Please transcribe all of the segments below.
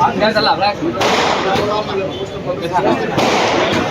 아, 그냥 잘라, 그래.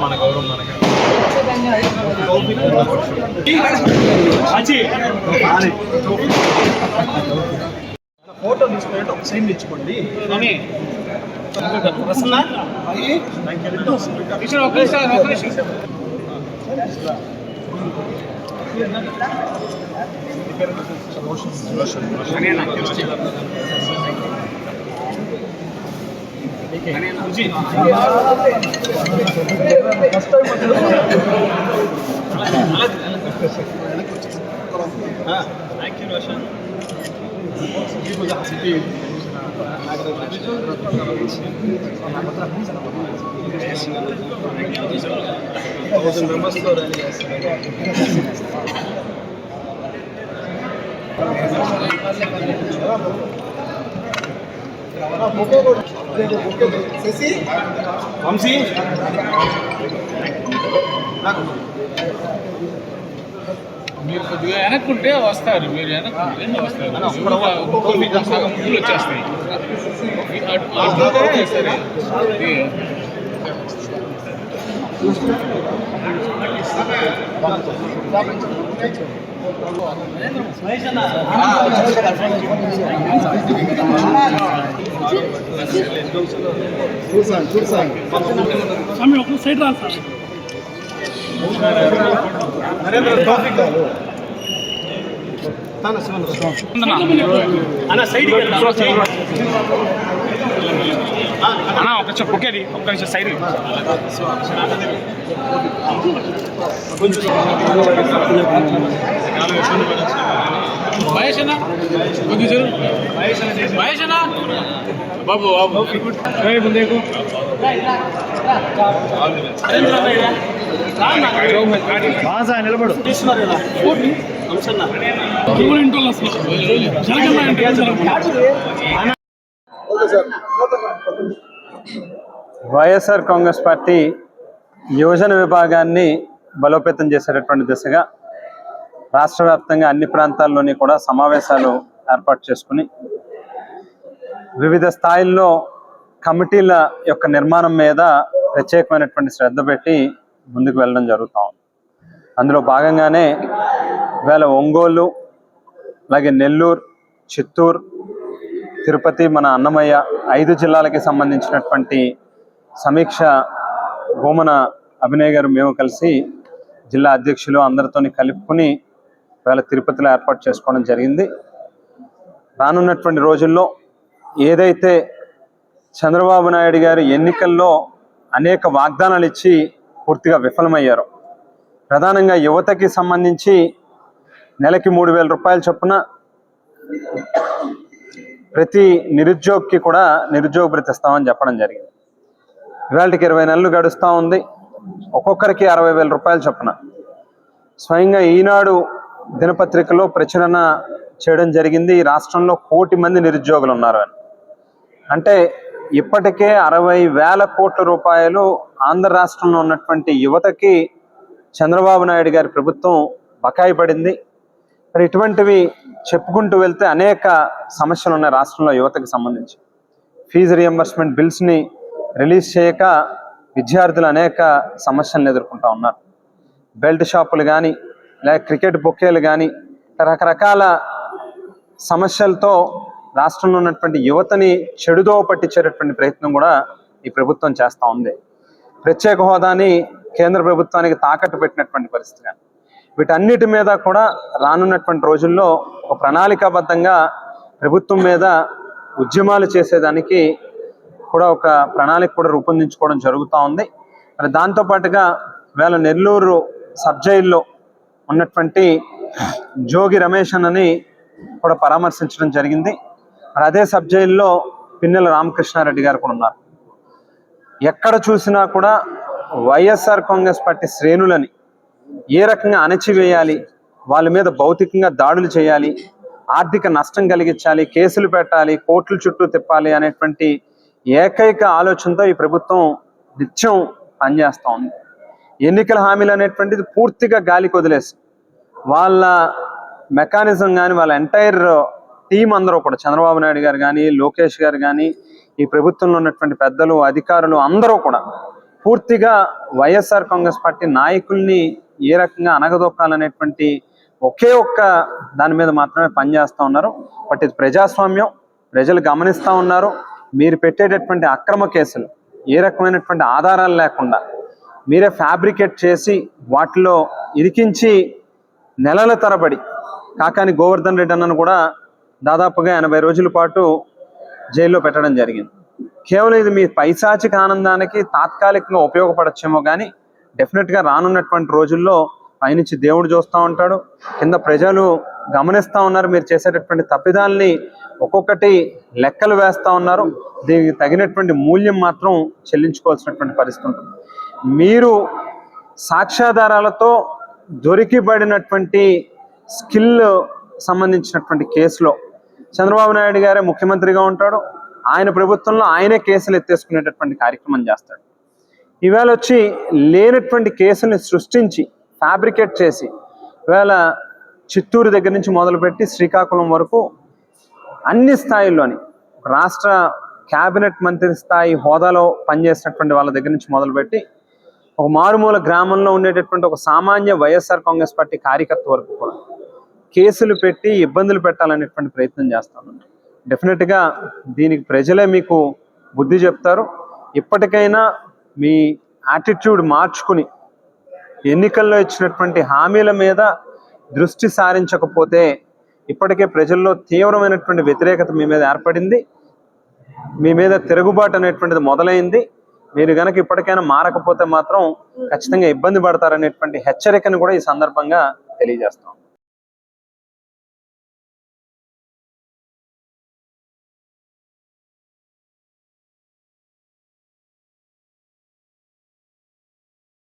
మన గౌరవం మనకి ఫోటో తీసుకుని ఒక సైన్ عشان థౌసండ్ మెంబర్స్తో ర్యాలీ చేస్తారు వంశీ మీరు కొద్దిగా వెనక్కుంటే వస్తారు మీరు వెనక్కుంటే వస్తారు సగం ముందులు వచ్చేస్తాయి అటు- అటు సరే ఇది చూసాను చూసాను స్వామి ఒక సైడ్ రా సార్. అన్న సైడ్ అన్న ఒక నిమిషం ఒకేది ఒక్క నిమిషం సైడ్ మహేష్ అన్న కొద్ది జరు మహేష్ అన్న. బాబు బాబు. ముందేకు నిలబడు. ఇంట్లో అసలు జరగన్నా అంటే okay sir YSR Congress party యువజన విభాగాన్ని బలోపేతం చేసేటటువంటి దిశగా రాష్ట్ర వ్యాప్తంగా అన్ని ప్రాంతాల్లోని కూడా సమావేశాలు ఏర్పాటు చేసుకుని వివిధ స్థాయిల్లో కమిటీల యొక్క నిర్మాణం మీద ప్రత్యేకమైనటువంటి శ్రద్ధ పెట్టి ముందుకు వెళ్ళడం జరుగుతూ ఉంది. అందులో భాగంగానే వేళ ఒంగోలు అలాగే నెల్లూరు చిత్తూరు తిరుపతి మన అన్నమయ్య ఐదు జిల్లాలకి సంబంధించినటువంటి సమీక్ష భూమన అభినయ్ గారు మేము కలిసి జిల్లా అధ్యక్షులు అందరితోని కలుపుకుని వేళ తిరుపతిలో ఏర్పాటు చేసుకోవడం జరిగింది. రానున్నటువంటి రోజుల్లో ఏదైతే చంద్రబాబు నాయుడు గారు ఎన్నికల్లో అనేక వాగ్దానాలు ఇచ్చి పూర్తిగా విఫలమయ్యారు ప్రధానంగా యువతకి సంబంధించి నెలకి మూడు వేల రూపాయల చొప్పున ప్రతి నిరుద్యోగికి కూడా నిరుద్యోగ భృతి ఇస్తామని చెప్పడం జరిగింది. ఇవాళకి ఇరవై నెలలు గడుస్తూ ఉంది. ఒక్కొక్కరికి అరవై వేల రూపాయలు చొప్పున. స్వయంగా ఈనాడు దినపత్రికలో ప్రచురణ చేయడం జరిగింది. ఈ రాష్ట్రంలో కోటి మంది నిరుద్యోగులు ఉన్నారు అని. అంటే ఇప్పటికే అరవై వేల కోట్ల రూపాయలు ఆంధ్ర రాష్ట్రంలో ఉన్నటువంటి యువతకి చంద్రబాబు నాయుడు గారి ప్రభుత్వం బకాయి పడింది. మరి ఇటువంటివి చెప్పుకుంటూ వెళ్తే అనేక సమస్యలు ఉన్నాయి రాష్ట్రంలో యువతకు సంబంధించి. ఫీజు రియంబర్స్మెంట్ బిల్స్ని రిలీజ్ చేయక విద్యార్థులు అనేక సమస్యలను ఎదుర్కొంటూ ఉన్నారు. బెల్ట్ షాపులు కానీ లేక క్రికెట్ బొకేలు కానీ రకరకాల సమస్యలతో రాష్ట్రంలో ఉన్నటువంటి యువతని చెడుదో పట్టించేటటువంటి ప్రయత్నం కూడా ఈ ప్రభుత్వం చేస్తూ ఉంది. ప్రత్యేక హోదాని కేంద్ర ప్రభుత్వానికి తాకట్టు పెట్టినటువంటి పరిస్థితి. వీటన్నిటి మీద కూడా రానున్నటువంటి రోజుల్లో ఒక ప్రణాళికాబద్ధంగా ప్రభుత్వం మీద ఉద్యమాలు చేసేదానికి కూడా ఒక ప్రణాళిక కూడా రూపొందించుకోవడం జరుగుతూ ఉంది. మరి దాంతో పాటుగా వేళ నెల్లూరు సబ్ జైల్లో ఉన్నటువంటి జోగి రమేష్ అన్నని కూడా పరామర్శించడం జరిగింది. మరి అదే సబ్ జైల్లో పిన్నెల రామకృష్ణారెడ్డి గారు కూడా ఉన్నారు. ఎక్కడ చూసినా కూడా వైఎస్ఆర్ కాంగ్రెస్ పార్టీ శ్రేణులని ఏ రకంగా అణచివేయాలి వాళ్ళ మీద భౌతికంగా దాడులు చేయాలి ఆర్థిక నష్టం కలిగించాలి కేసులు పెట్టాలి కోర్టుల చుట్టూ తిప్పాలి అనేటువంటి ఏకైక ఆలోచనతో ఈ ప్రభుత్వం నిత్యం పనిచేస్తూ ఉంది. ఎన్నికల హామీలు అనేటువంటిది పూర్తిగా గాలికి వదిలేసి వాళ్ళ మెకానిజం కానీ వాళ్ళ ఎంటైర్ టీం అందరూ కూడా చంద్రబాబు నాయుడు గారు కానీ లోకేష్ గారు కానీ ఈ ప్రభుత్వంలో ఉన్నటువంటి పెద్దలు అధికారులు అందరూ కూడా పూర్తిగా వైఎస్ఆర్ కాంగ్రెస్ పార్టీ నాయకుల్ని ఏ రకంగా అనగదొక్కాలనేటువంటి ఒకే ఒక్క దాని మీద మాత్రమే పనిచేస్తూ ఉన్నారు. బట్ ఇది ప్రజాస్వామ్యం. ప్రజలు గమనిస్తూ ఉన్నారు. మీరు పెట్టేటటువంటి అక్రమ కేసులు ఏ రకమైనటువంటి ఆధారాలు లేకుండా మీరే ఫ్యాబ్రికేట్ చేసి వాటిలో ఇరికించి నెలల తరబడి కాకాని గోవర్ధన్ రెడ్డి అన్నను కూడా దాదాపుగా ఎనభై రోజుల పాటు జైల్లో పెట్టడం జరిగింది. కేవలం ఇది మీ పైశాచిక ఆనందానికి తాత్కాలికంగా ఉపయోగపడచ్చేమో కానీ డెఫినెట్గా రానున్నటువంటి రోజుల్లో పైనుంచి దేవుడు చూస్తూ ఉంటాడు. కింద ప్రజలు గమనిస్తూ ఉన్నారు. మీరు చేసేటటువంటి తప్పిదాల్ని ఒక్కొక్కటి లెక్కలు వేస్తూ ఉన్నారు. దీనికి తగినటువంటి మూల్యం మాత్రం చెల్లించుకోవాల్సినటువంటి పరిస్థితి ఉంటుంది. మీరు సాక్ష్యాధారాలతో దొరికిబడినటువంటి స్కిల్ సంబంధించినటువంటి కేసులో చంద్రబాబు నాయుడు గారే ముఖ్యమంత్రిగా ఉంటాడు. ఆయన ప్రభుత్వంలో ఆయనే కేసులు ఎత్తేసుకునేటటువంటి కార్యక్రమం చేస్తాడు. ఈవేళ వచ్చి లేనటువంటి కేసుల్ని సృష్టించి ఫ్యాబ్రికేట్ చేసి వేళ చిత్తూరు దగ్గర నుంచి మొదలుపెట్టి శ్రీకాకుళం వరకు అన్ని స్థాయిల్లోని రాష్ట్ర క్యాబినెట్ మంత్రి స్థాయి హోదాలో పనిచేసినటువంటి వాళ్ళ దగ్గర నుంచి మొదలుపెట్టి ఒక మారుమూల గ్రామంలో ఉండేటటువంటి ఒక సామాన్య వైఎస్ఆర్ కాంగ్రెస్ పార్టీ కార్యకర్త వరకు కూడా కేసులు పెట్టి ఇబ్బందులు పెట్టాలనేటువంటి ప్రయత్నం చేస్తాను. డెఫినెట్గా దీనికి ప్రజలే మీకు బుద్ధి చెప్తారు. ఇప్పటికైనా మీ యాటిట్యూడ్ మార్చుకుని ఎన్నికల్లో ఇచ్చినటువంటి హామీల మీద దృష్టి సారించకపోతే ఇప్పటికే ప్రజల్లో తీవ్రమైనటువంటి వ్యతిరేకత మీ మీద ఏర్పడింది. మీ మీద తిరుగుబాటు అనేటువంటిది మొదలైంది. మీరు గనక ఇప్పటికైనా మారకపోతే మాత్రం ఖచ్చితంగా ఇబ్బంది పడతారనేటువంటి హెచ్చరికను కూడా ఈ సందర్భంగా తెలియజేస్తాం.